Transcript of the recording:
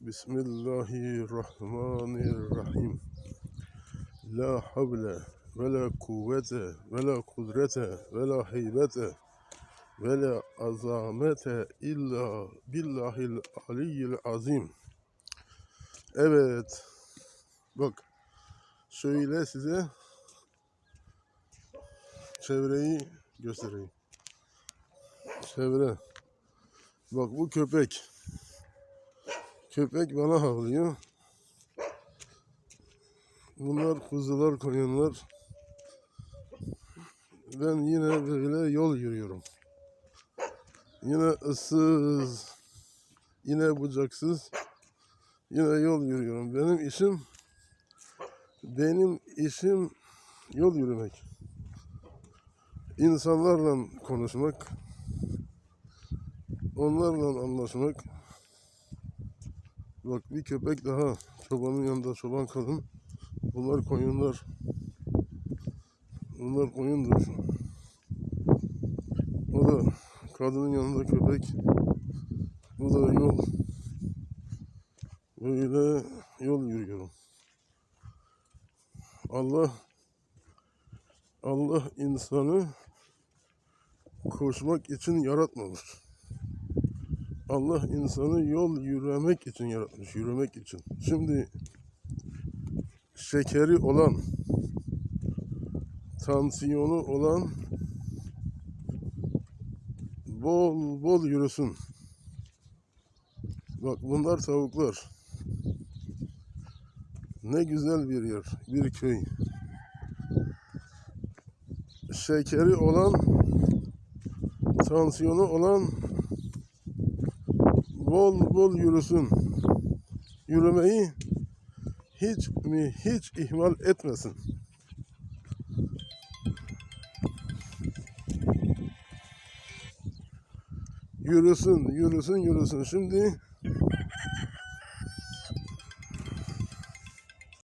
Bismillahirrahmanirrahim. La havle ve la kuvvete ve la kudrete ve la heybete ve la azamete illa billahil aliyyil azim. Evet. Bak. Şöyle size çevreyi göstereyim. Çevre. Bak bu köpek. Köpek bana havlıyor. Bunlar kuzular, koyunlar. Ben yine böyle yol yürüyorum. Yine ıssız, yine bucaksız, yine yol yürüyorum. Benim işim, benim işim yol yürümek. İnsanlarla konuşmak, onlarla anlaşmak. Bak bir köpek daha çobanın yanında çoban kadın. Bunlar koyunlar. Bunlar koyundur. O da kadının yanında köpek. Bu da yol. Böyle yol yürüyorum. Allah Allah insanı koşmak için yaratmamış. Allah insanı yol yürümek için yaratmış, yürümek için. Şimdi şekeri olan, tansiyonu olan bol bol yürüsün. Bak bunlar tavuklar. Ne güzel bir yer, bir köy. Şekeri olan, tansiyonu olan bol bol yürüsün. Yürümeyi hiç mi hiç ihmal etmesin. Yürüsün, yürüsün, yürüsün. Şimdi